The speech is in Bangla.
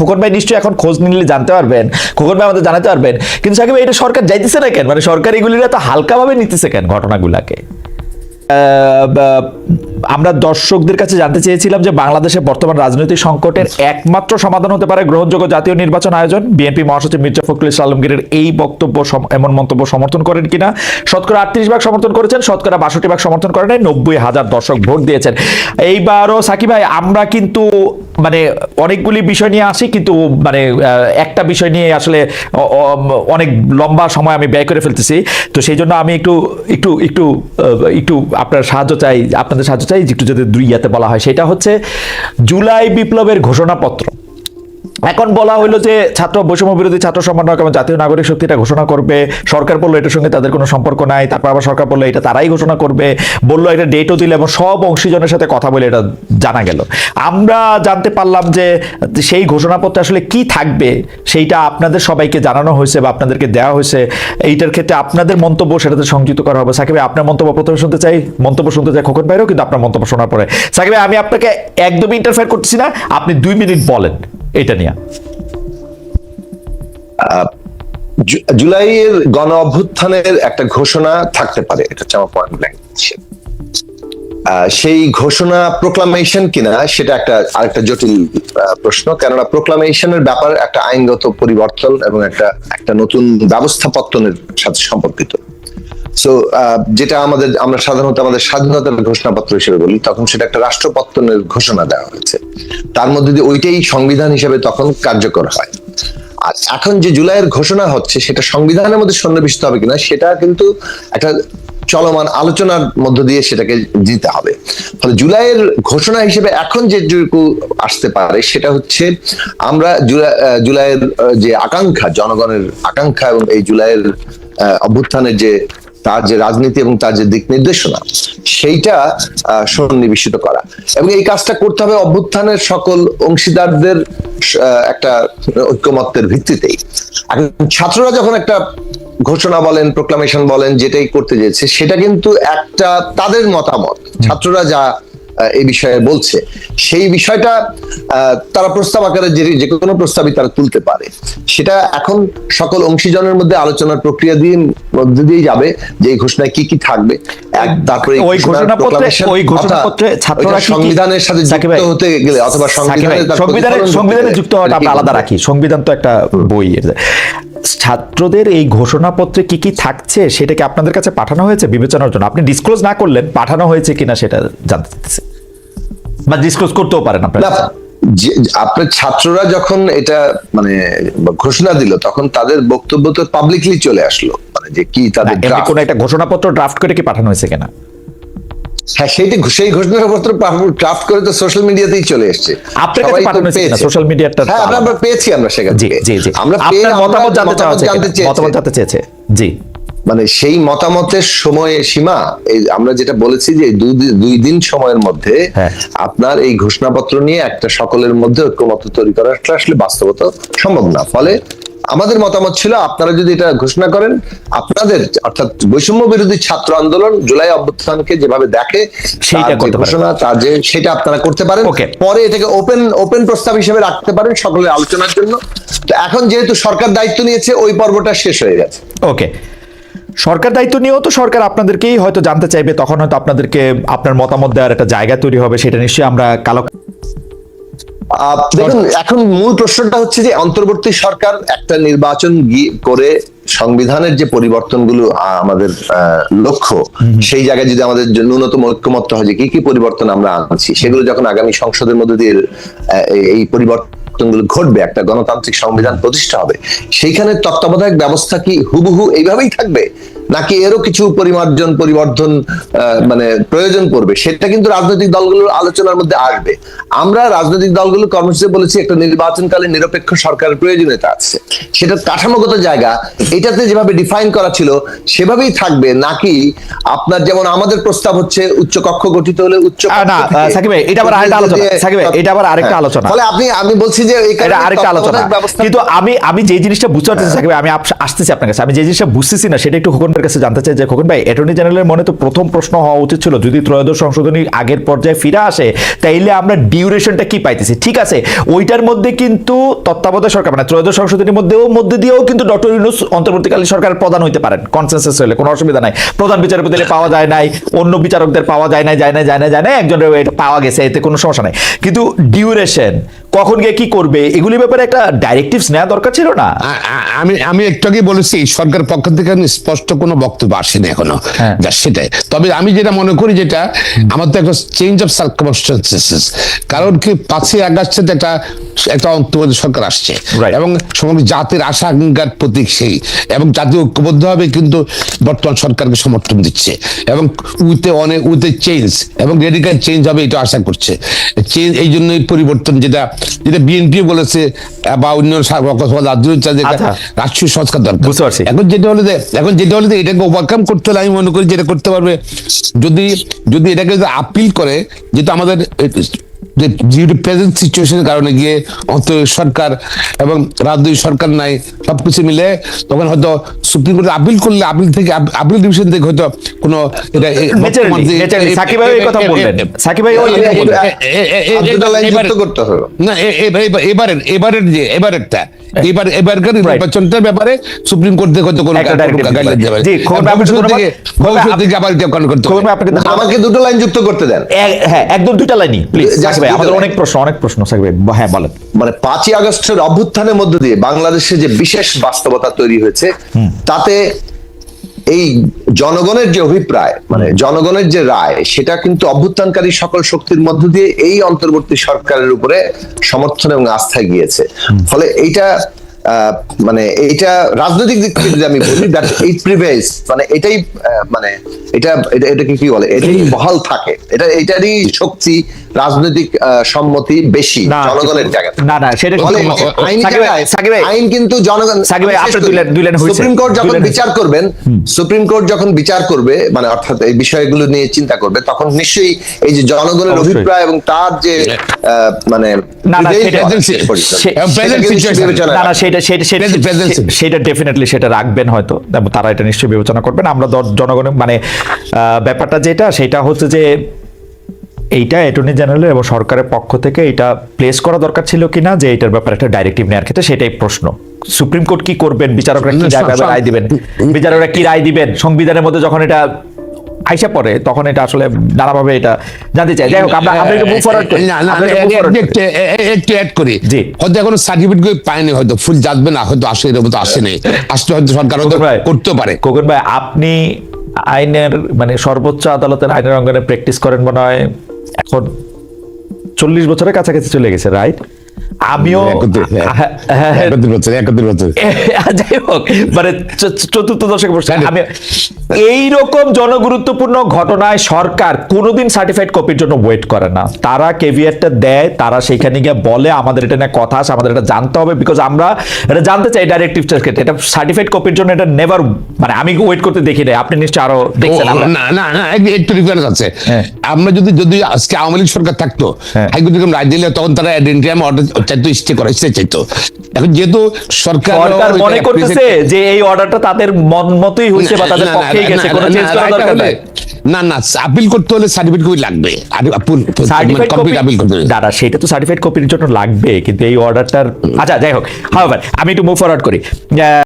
খোকন ভাই নিশ্চয়ই এখন খোঁজ নিলে জানতে পারবেন, খোকন ভাই আমাদের জানাতে পারবেন। কিন্তু সাকিব এটা সরকার যাইতেছে না কেন? মানে সরকার তো এত হালকাভাবে নিতেছে কেন ঘটনাগুলাকে? আমরা দর্শকদের কাছে জানতে চেয়েছিলাম যে বাংলাদেশের বর্তমান রাজনৈতিক সংকটের একমাত্র সমাধান হতে পারে গ্রহণযোগ্য জাতীয় নির্বাচন আয়োজন। বিএনপি মহাসচিব মির্জা ফখরুল ইসলাম আলমগীরের এই বক্তব্য সম- এমন মন্তব্য সমর্থন করেন কিনা? শতকরা আটত্রিশ ভাগ সমর্থন করেছেন শতকরা বাষট্টি ভাগ সমর্থন করেন নব্বই হাজার দর্শক ভোট দিয়েছেন। এইবারও সাকিব ভাই আমরা কিন্তু মানে অনেকগুলি বিষয় নিয়ে আসি কিন্তু মানে একটা বিষয় নিয়ে আসলে অনেক লম্বা সময় আমি ব্যয় করে ফেলতেছি। তো সেই জন্য আমি একটু একটু একটু একটু আপনার সাহায্য চাই, আপনাদের সাহায্য চাই, একটু যদি দুই ইয়াতে বলা হয়, সেটা হচ্ছে জুলাই বিপ্লবের ঘোষণাপত্র। এখন বলা হলো যে ছাত্র, বৈষম্য বিরোধী ছাত্র সমন্বয়ক এবং জাতীয় নাগরিক শক্তিটা ঘোষণা করবে। সরকার বলল এটার সঙ্গে তাদের কোনো সম্পর্ক নাই। তারপর আবার সরকার বলল এটা তারাই ঘোষণা করবে। বলল এটা ডেটও দিলে এবং সব অংশীজনের সাথে কথা বলে এটা জানা গেল। আমরা জানতে পারলাম যে সেই ঘোষণাপত্রে আসলে কি থাকবে, সেইটা আপনাদের সবাইকে জানানো হয়েছে বা আপনাদেরকে দেওয়া হয়েছে। এইটার ক্ষেত্রে আপনাদের মন্তব্য সেটাতে সংযুক্ত করা হবে। সাকিবে আপনার মন্তব্য প্রথমে শুনতে চাই। মন্তব্য শুনতে চাই খোকন ভাইরও, কিন্তু আপনার মন্তব্য শোনার পরে। সাকিব আমি আপনাকে একদমই ইন্টারফেয়ার করতেছি না। আপনি দুই মিনিট বলেন। এটা নিয়ে। জুলাইয়ের গণ অভ্যুত্থানের একটা ঘোষণা থাকতে পারে, এটা হচ্ছে আমার পয়েন্ট ব্ল্যাঙ্ক সেই ঘোষণা প্রোক্লামেশন কিনা, সেটা একটা, আরেকটা জটিল প্রশ্ন, কেননা প্রোক্লামেশনের ব্যাপার একটা আইনগত পরিবর্তন এবং একটা একটা নতুন ব্যবস্থাপত্তনের সাথে সম্পর্কিত। সো যেটা আমাদের, আমরা সাধারণত আমাদের স্বাধীনতার ঘোষণাপত্র হিসেবে বলি, তখন সেটা একটা রাষ্ট্রপত্তনের ঘোষণা দেওয়া হয়েছে। তার মধ্যে দিয়ে ওইটাই সংবিধান হিসেবে তখন কার্যকর হয়। আর এখন যে জুলাইয়ের ঘোষণা হচ্ছে, সেটা সংবিধানের মধ্যে সন্নিবেশিত হবে কিনা, সেটা কিন্তু একটা চলমান আলোচনার মধ্য দিয়ে সেটাকে দিতে হবে। ফলে জুলাইয়ের ঘোষণা হিসেবে এখন যেটুকু আসতে পারে, সেটা হচ্ছে আমরা জুলাই জুলাইয়ের যে আকাঙ্ক্ষা, জনগণের আকাঙ্ক্ষা এবং এই জুলাইয়ের অভ্যুত্থানের যে তার যে রাজনীতি এবং তার যে দিক নির্দেশনা সেইটা সন্নিবেশিত করা। এবং এই কাজটা করতে হবে অভ্যুত্থানের সকল অংশীদারদের একটা ঐক্যমত্যের ভিত্তিতেই। এখন ছাত্ররা যখন একটা ঘোষণা বলেন প্রোক্লামেশন বলেন যেটাই করতে যেছে সেটা কিন্তু একটা তাদের মতামত। ছাত্ররা যা এই বিষয়ে বলছে। সেই বিষয়টা তারা প্রস্তাব আকারে যে যে কোনো প্রস্তাবই তারা তুলতে পারে। সেটা এখন সকল অংশীজনের মধ্যে আলোচনার প্রক্রিয়া দিয়ে মধ্যে দিয়ে যাবে যে এই ঘোষণায় কি কি থাকবে। এক তারপরে ওই ঘোষণাপত্রে ওই ঘোষণাপত্রে ছাত্ররা সংবিধানের সাথে যুক্ত হতে গেলে অথবা সংবিধানের সংবিধানে যুক্ত হওয়াটা আমরা আলাদা রাখি। সংবিধান তো একটা বই। ছাত্রদের এই ঘোষণাপত্রে কি কি থাকছে সেটা কি আপনাদের কাছে পাঠানো হয়েছে বিবেচনার জন্য? আপনি ডিসক্লোজ না করলেন পাঠানো হয়েছে কিনা সেটা জানতে বা ডিসক্লোজ করতেও পারেন আপনারা। আপনার ছাত্ররা যখন এটা মানে ঘোষণা দিল তখন তাদের বক্তব্য তো পাবলিকলি চলে আসলো। মানে যে কি তাদের কোনো একটা ঘোষণাপত্র ড্রাফট করে কি পাঠানো হয়েছে কিনা? হ্যাঁ সেইটা সেই ঘোষণাপত্র করে তো সোশ্যাল মিডিয়াতেই চলে এসছে। আপনার কাছে পাঠানো? পেয়েছে। social media হ্যাঁ আমরা- পেয়েছি আমরা সেখান জি জি জি। আমরা আপনার মতামত জানতে চাওয়া মতামত জানতে চেয়েছি। জি। মানে সেই মতামতের সময় সীমা এই আমরা যেটা বলেছি যে দুই দুই দিন সময়ের মধ্যে হ্যাঁ। আপনার এই ঘোষণাপত্র নিয়ে একটা সকলের মধ্যে ঐক্যমত তৈরি করাটা আসলে বাস্তবতা সম্ভব না। ফলে আমাদের মতামত ছিল আপনারা যদি এটা ঘোষণা করেন আপনাদের অর্থাৎ বৈষম্য বিরোধী ছাত্র আন্দোলন জুলাই অভ্যুত্থানকে যেভাবে দেখে সেইটা। ঘোষণা তার যে সেটা আপনারা করতে পারেন। পরে এটাকে ওপেন ওপেন প্রস্তাব হিসেবে রাখতে পারেন সকলের আলোচনার জন্য। তো এখন যেহেতু সরকার দায়িত্ব নিয়েছে ওই পর্বটা শেষ হয়ে গেছে। ওকে। সরকার দায়িত্ব নিয়েও তো সরকার আপনাদেরকেই হয়তো জানতে চাইবে তখন হয়তো আপনাদেরকে আপনার মতামত দেওয়ার একটা জায়গা তৈরি হবে সেটা নিশ্চয়ই আমরা কালো দেখুন এখন মূল প্রশ্নটা হচ্ছে যে অন্তর্বর্তী সরকার একটা নির্বাচন করে সংবিধানের যে পরিবর্তনগুলো আমাদের লক্ষ্য সেই জায়গায় যদি আমাদের ন্যূনতম ঐক্যমত্য হয় যে কি কি পরিবর্তন আমরা আনছি সেগুলো যখন আগামী সংসদের মধ্যে দিয়ে এই- পরিবর্তন পরিবর্তনগুলো ঘটবে একটা গণতান্ত্রিক সংবিধান প্রতিষ্ঠা হবে সেইখানে তত্ত্বাবধায়ক ব্যবস্থা কি হুবহু এইভাবেই থাকবে? নাকি এরও কিছু পরিমার্জন পরিবর্ধন মানে প্রয়োজন পড়বে? সেটা কিন্তু রাজনৈতিক দলগুলোর আলোচনার মধ্যে আসবে। আমরা রাজনৈতিক দলগুলো কর্মসূচি বলেছি একটা নির্বাচনকালে নিরপেক্ষ সরকারের প্রয়োজনীয়তা আছে। সেটা কাঠামোগত জায়গা এটাতে যেভাবে ডিফাইন করা ছিল সেভাবেই থাকবে। নাকি আপনার যেমন আমাদের প্রস্তাব হচ্ছে উচ্চ কক্ষ গঠিত হলে উচ্চ আহ, না, কক্ষ থেকে আহ, সাকিব ভাই, এটা আবার আরেকটা আলোচনা। দিয়ে- সাকিব ভাই, এটা আবার আরেকটা হ্যাঁ। আলোচনা। ফলে আপনি আমি বলছি যে এটা আরেকটা আলোচনা। ব্যবস্থা কিন্তু আমি আমি যে জিনিসটা বুঝতে পারতেছি সাকিব আমি আসতেছি আপনার কাছে। আমি যে জিনিসটা বুঝতেছি না সেটা একটু খোকন ভাই কাছে জানতে চাই যে খোকন ভাই অ্যাটর্নি জেনারেলের মনে তো প্রথম প্রশ্ন হওয়া উচিত ছিল, যদি ত্রয়োদশ সংশোধনী আগের পর্যায়ে ফিরে আসে, তাইলে আমরা ডিউরেশনটা কি পাইতেছি? ঠিক আছে, ওইটার মধ্যে কিন্তু তত্ত্বাবধায়ক সরকার মানে ত্রয়োদশ সংশোধনীর মধ্যেও মধ্যে দিয়েও কিন্তু ডক্টর ইউনুস অন্তর্বর্তীকালীন সরকারের প্রধান হইতে পারেন কনসেন্সাস হলে, কোনো অসুবিধা নাই। প্রধান বিচারপতিদের পাওয়া যায় নাই, অন্য বিচারকদের পাওয়া যায় না যায় না যায় না যায় না একজনের এটা পাওয়া গেছে, এতে কোনো সমস্যা নাই। কিন্তু ডিউরেশন কখন গিয়ে কি করবে, এগুলি ব্যাপারে একটা ডাইরেক্টিভস নেওয়া দরকার ছিল না? আমি আমি একটু আগে বলেছি সরকার পক্ষ থেকে স্পষ্ট কোনো বক্তব্য আসেনি এখনও। হ্যাঁ। সেটাই। তবে আমি যেটা মনে করি যেটা আমার তো একটা চেঞ্জ অফ সার্কামস্টেন্সেস কারণ কি পাঁচই আগস্টে একটা একটা অন্তর্বর্তী সরকার আসছে। এবং সমগ্র জাতির আশা আকাঙ্ক্ষার প্রতীক সেই। এবং জাতি ঐক্যবদ্ধ হবে কিন্তু বর্তমান সরকারকে সমর্থন দিচ্ছে। এবং উইতে অনেক উইতে চেঞ্জ এবং রেডিক্যাল চেঞ্জ হবে এটা আশা করছে। চেঞ্জ এই জন্যই পরিবর্তন যেটা যেটা বিএনপি বলেছে বা অন্য আচ্ছা। রাষ্ট্রীয় সংস্কার দরকার। এখন যেটা হলো এখন যেটা হলো এটাকে ওভারকাম করতে হলে আমি মনে করি যেটা করতে পারবে যদি যদি এটাকে যদি আপিল করে যেহেতু আমাদের যে প্রেজেন্ট সিচুয়েশনের কারণে গিয়ে অন্ত সরকার এবং রাজনৈতিক সরকার নাই সবকিছু মিলে তখন হয়তো সুপ্রিম কোর্টে আপিল করলে আপিল থেকে আপিল ডিভিশন থেকে হয়তো কোনো না এবারের এবারের যে এবারেরটা এবার এবারকার নির্বাচনটার ব্যাপারে সুপ্রিম কোর্ট থেকে হয়তো কোনো গাইডলাইন দেবে ভবিষ্যৎ থেকে আবার করতে। আমাকে দুটো লাইন যুক্ত করতে দেন। হ্যাঁ একদম দুটো লাইনই প্লিজ ভাই আমাদের অনেক প্রশ্ন অনেক প্রশ্ন থাকবে হ্যাঁ বলেন। মানে পাঁচই আগস্টের অভ্যুত্থানের মধ্য দিয়ে বাংলাদেশে যে বিশেষ বাস্তবতা তৈরি হয়েছে তাতে এই জনগণের যে অভিপ্রায় মানে জনগণের যে রায় সেটা কিন্তু অভ্যুত্থানকারী সকল শক্তির মধ্য দিয়ে এই অন্তর্বর্তী সরকারের উপরে সমর্থন এবং আস্থা গিয়েছে। ফলে এইটা মানে এইটা রাজনৈতিক দিক থেকে যদি আমি বলি দ্যাট ইট প্রিভেস মানে এটাই মানে এটা এটা এটাকে কি বলে? এটাই বহাল থাকে। এটা এটারই শক্তি রাজনৈতিক সম্মতি বেশি জনগণের জায়গা না না সেটা কিন্তু- আইন কিন্তু জনগণ সাকিব করি। দুই লাইন- দুই লাইন হয়েছে। সুপ্রিম কোর্ট যখন বিচার করবেন সুপ্রিম কোর্ট যখন বিচার করবে মানে অর্থাৎ এই বিষয়গুলো নিয়ে চিন্তা করবে তখন নিশ্চয়ই এই যে জনগণের অভিপ্রায় এবং তার যে আহ, মানে না, না, সেটা- করা, সেটা সেটা সেটা ডেফিনেটলি সেটা রাখবেন হয়তো। তারা এটা নিশ্চয়ই বিবেচনা করবেন। আমরা জনগণের মানে ব্যাপারটা যেটা সেটা হচ্ছে যে এইটা অ্যাটর্নি জেনারেল এবং সরকারের পক্ষ থেকে এটা প্লেস করা দরকার ছিল কিনা যে এটার ব্যাপারে একটা ডাইরেক্টিভ নেওয়ার ক্ষেত্রে সেটাই প্রশ্ন। সুপ্রিম কোর্ট কি করবেন? বিচারকরা কি রায় দিবেন? বিচারকরা কি রায় দিবেন? সংবিধানের মধ্যে যখন এটা আইসা পড়ে তখন এটা আসলে নানাভাবে এটা জানতে চাই যাই হোক আমরা আমরা একটু মুভ ফরওয়ার্ড করি। না না একটু অ্যাড করি। জি। হয়তো এখনও সার্টিফিকেট পায়নি হয়তো ফুল যাবে না হয়তো আসে এরকম তো আসেনি আসলে হয়তো সরকার হয়তো করতে পারে। খোকন ভাই আপনি আইনের মানে সর্বোচ্চ আদালতের আইনের অঙ্গনে প্র্যাকটিস করেন মনে হয় এখন চল্লিশ বছরের কাছাকাছি চলে গেছে রাইট আমিও হ্যাঁ, হ্যাঁ, হ্যাঁ, যাই হোক মানে চতুর্থ দশকে বসে জানি। আমি এইরকম জনগুরুত্বপূর্ণ ঘটনায় সরকার কোনোদিন সার্টিফাইড কপির জন্য ওয়েট করে না তারা কেভিয়ারটা দেয় তারা সেখানে গিয়ে বলে আমাদের এটা নিয়ে কথা আছে আমাদের এটা জানতে হবে বিকজ আমরা এটা জানতে চাই ডাইরেক্টিভ এটা সার্টিফাইড কপির জন্য এটা নেভার মানে আমি ওয়েট করতে দেখি আপনি নিশ্চয়ই আরও দেখছেন না না না একটু ডিফারেন্স আছে হ্যাঁ। আমরা যদি যদি আজকে আওয়ামী লীগ সরকার থাকতো হ্যাঁ। হাইকোর্ট রায় দিলে তখন তারা চাইতো স্টে করা ইচ্ছে চাইতো এখন যেহেতু সরকার সরকার মনে করতেছে যে এই অর্ডারটা তাদের মন মতই হয়েছে বা তাদের পক্ষেই গেছে কোনো চেঞ্জ করার করা দরকার নাই। না না আপিল করতে হলে সার্টিফিকেট কপি লাগবে? সার্টিফাইড কমপ্লিট আপিল করতে দাদা সেটা তো সার্টিফিকেট কপির জন্য লাগবে কিন্তু এই অর্ডারটার আচ্ছা যাই হোক হাওয়ার আমি একটু মুভ ফরওয়ার্ড করি।